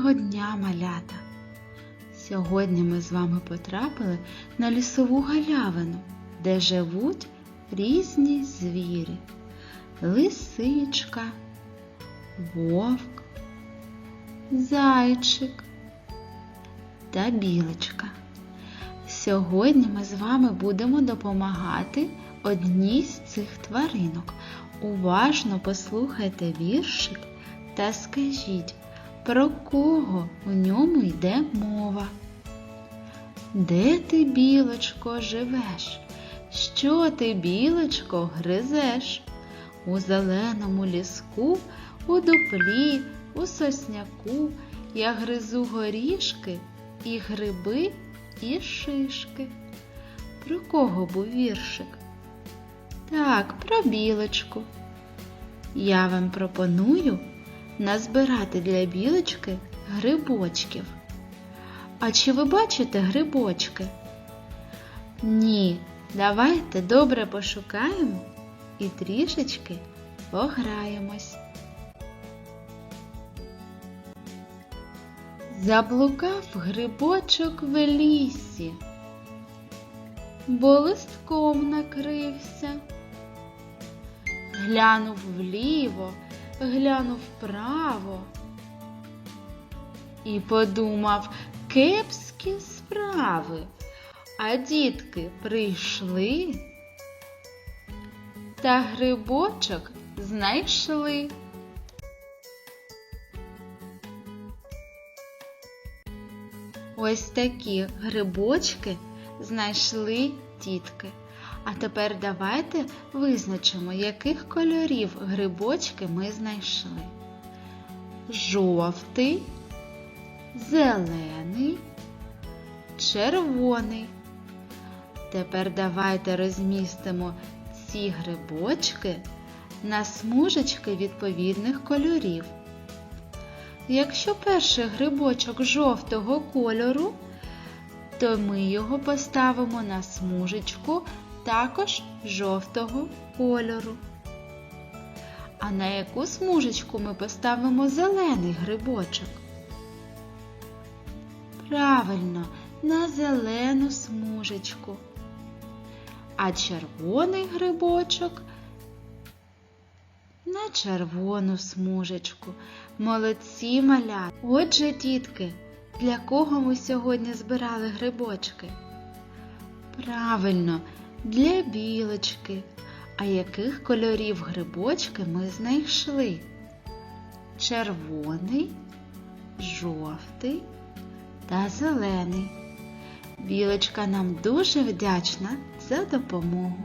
Доброго дня, малята! Сьогодні ми з вами потрапили на лісову галявину, де живуть різні звірі. Лисичка, вовк, зайчик та білочка. Сьогодні ми з вами будемо допомагати одній з цих тваринок. Уважно послухайте віршик та скажіть, про кого у ньому йде мова. Де ти, білочко, живеш? Що ти, білочко, гризеш? У зеленому ліску, у дуплі, у сосняку я гризу горішки і гриби, і шишки. Про кого був віршик? Так, про білочку. Я вам пропоную назбирати для білочки грибочків. А чи ви бачите грибочки? Ні, давайте добре пошукаємо і трішечки пограємось. Заблукав грибочок в лісі, бо листком накрився. Глянув вліво, глянув вправо і подумав кепські справи. А дітки прийшли та грибочок знайшли. Ось такі грибочки знайшли дітки. А тепер давайте визначимо, яких кольорів грибочки ми знайшли. Жовтий, зелений, червоний. Тепер давайте розмістимо ці грибочки на смужечки відповідних кольорів. Якщо перший грибочок жовтого кольору, то ми його поставимо на смужечку також жовтого кольору. А на яку смужечку ми поставимо зелений грибочок? Правильно, на зелену смужечку. А червоний грибочок на червону смужечку. Молодці маля. Отже, дітки, для кого ми сьогодні збирали грибочки? Правильно, для білочки. А яких кольорів грибочки ми знайшли? Червоний, жовтий та зелений. Білочка нам дуже вдячна за допомогу.